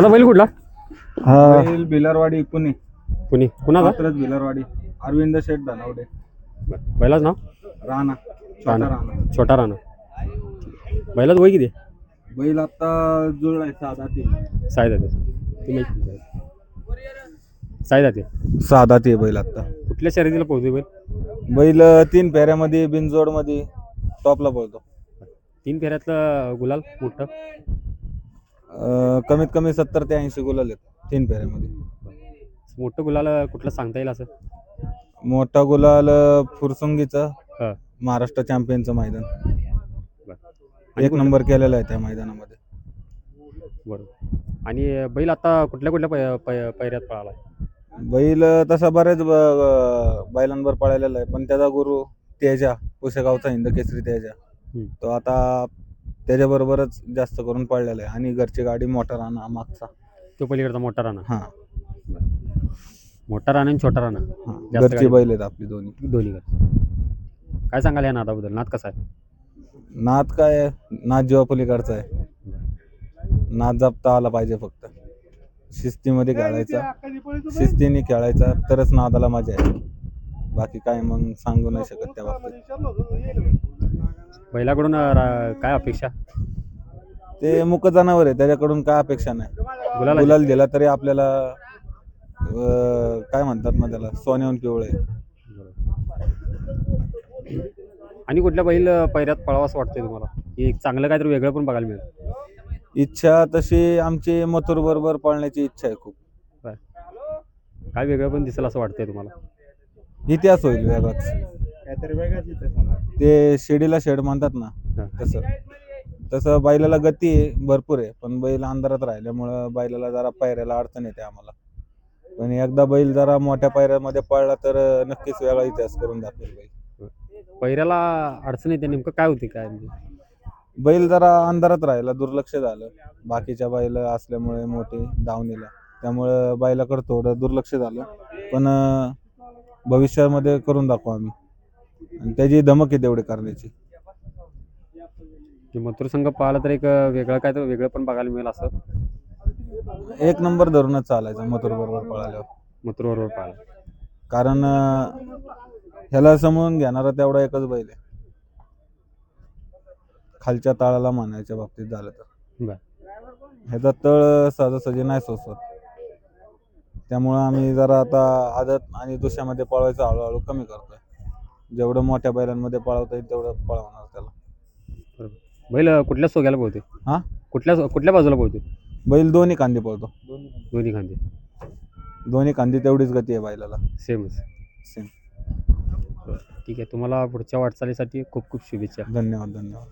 दादा बैल कुठला? बैल भिलारवाडी पुणे. पुणे. कुणाचा? कात्रज भिलारवाडी. अरविंद शेठ धनावडे. बरं. बैलाच नाव? राणा. छोटा राणा. राणा. छोटा राणा. बैलाच वय किती? बैल आता जुळलाय साधा ते साय जाते ती माहिती साय जाते साधा ते बैल आता. कुठल्या शर्यतीला पोहोचते बैल? बैल तीन फेऱ्यामध्ये बिनजोडमध्ये टॉपला पळतो तीन फेऱ्यातलं गुलाल मोठं. अं, कमीत कमी सत्तर ते ऐंशी गुलाल आहेत तीन फेऱ्यामध्ये. मोठं गुलाल कुठलं सांगता येईल असं? मोठा गुलाल फुरसुंगीचा हा. महाराष्ट्र चॅम्पियनचं मैदान. आणि एक कुठलं- नंबर केलेला आहे त्या मैदानामध्ये. बरोबर आणि बैल आता कुठल्या कुठल्या पै- पै- पैऱ्यात पळाला बैल तसा बऱ्याच ब- बैलांवर पळालेला आहे पण त्याचा गुरु तेजा पुसेगावचा हिंद केसरी तेजा. हम्म. तो आता त्याच्याबरोबरच जास्त करून पळलेला आहे. आणि घरची गाडी मोठा राणा मागचा. तो पलीकडचा मोठा राणा. हा. मोठा राणा आणि छोटा राणा. हा. जास्त घरची गाडी. बैल आहेत आपली दोन्ही. दोन्ही काय सांगाल या नादाबद्दल? नाद कसा आहे? नाद काय आहे? नाद जेव्हा पलीकडचा आहे. नाद जपता आला पाहिजे फक्त. शिस्तीमध्ये खेळायचा. शिस्तीने खेळायचा. तरच नादाला मजा आहे बाकी काय मग सांगू नाही शकत त्या बाबतीत. बैलाकडून रा- काय अपेक्षा? ते मुक जनावर आहे त्याच्याकडून काय अपेक्षा नाही. गुलाला गुलाल दिला तरी आपल्याला अं, काय म्हणतात मग त्याला सोन्याहून पिवळे आणि कुठल्या बैल अं, पैऱ्यात पळावा असं वाटतंय तुम्हाला? की एक चांगलं काहीतरी वेगळं पण बघायला मिळेल. इच्छा तशी आमची मथुर बरोबर पळण्याची इच्छा आहे खूप. काय वेगळं पण दिसेल असं वाटतंय तुम्हाला? इतिहास होईल वेगळाच. काहीतरी वेगळाच ते शेडीला शेड म्हणतात ना. तसं. तसं बैलाला गती आहे भरपूर आहे पण बैल अंधारात राहिल्यामुळं बैलाला जरा पायऱ्याला अडचण येते आम्हाला. पण एकदा बैल जरा मोठ्या पायऱ्यामध्ये पळला तर नक्कीच वेगळा इतिहास करून दाखवेल बैल. पैऱ्याला अडचण येते नेमकं काय होते काय म्हणजे? बैल जरा अंधारात राहिला दुर्लक्ष झालं. बाकीच्या बैल असल्यामुळे मोठी धावणीला. त्यामुळं बैलाकडं थोडं दुर्लक्ष झालं. पण भविष्यामध्ये करून दाखवू आम्ही. आणि त्याची धमक आहे तेवढी करण्याची. की मथुर संघ पाहिला तर एक वेगळं काय तर वेगळं पण बघायला मिळेल असं. एक नंबर धरूनच चालायचा मथुर बरोबर पळाल्यावर. मथुर बरोबर पाहिला. कारण अं, ह्याला समजून घेणारा तेवढा एकच बैल आहे. खालच्या ताळाला मानायच्या बाबतीत झालं तर. बर. ह्याचा तळ सहजासहजी नाही सोसत. त्यामुळं आम्ही जरा आता आदत आणि दुसऱ्यामध्ये पळवायचं हळूहळू कमी करतोय. जेवढं मोठ्या बैलांमध्ये पळवता येईल तेवढं पळवणार त्याला. बरोबर. बैल कुठल्या सोग्याला पोहते हा? कुठल्या कुठल्या बाजूला पोहते बैल दोन्ही कांदी पळतो. दोन्ही खांदे. दोन्ही कांदी तेवढीच गती आहे बैलाला. सेमच. सेम. ठीक आहे. तुम्हाला पुढच्या वाटचालीसाठी खूप खूप शुभेच्छा. धन्यवाद धन्यवाद.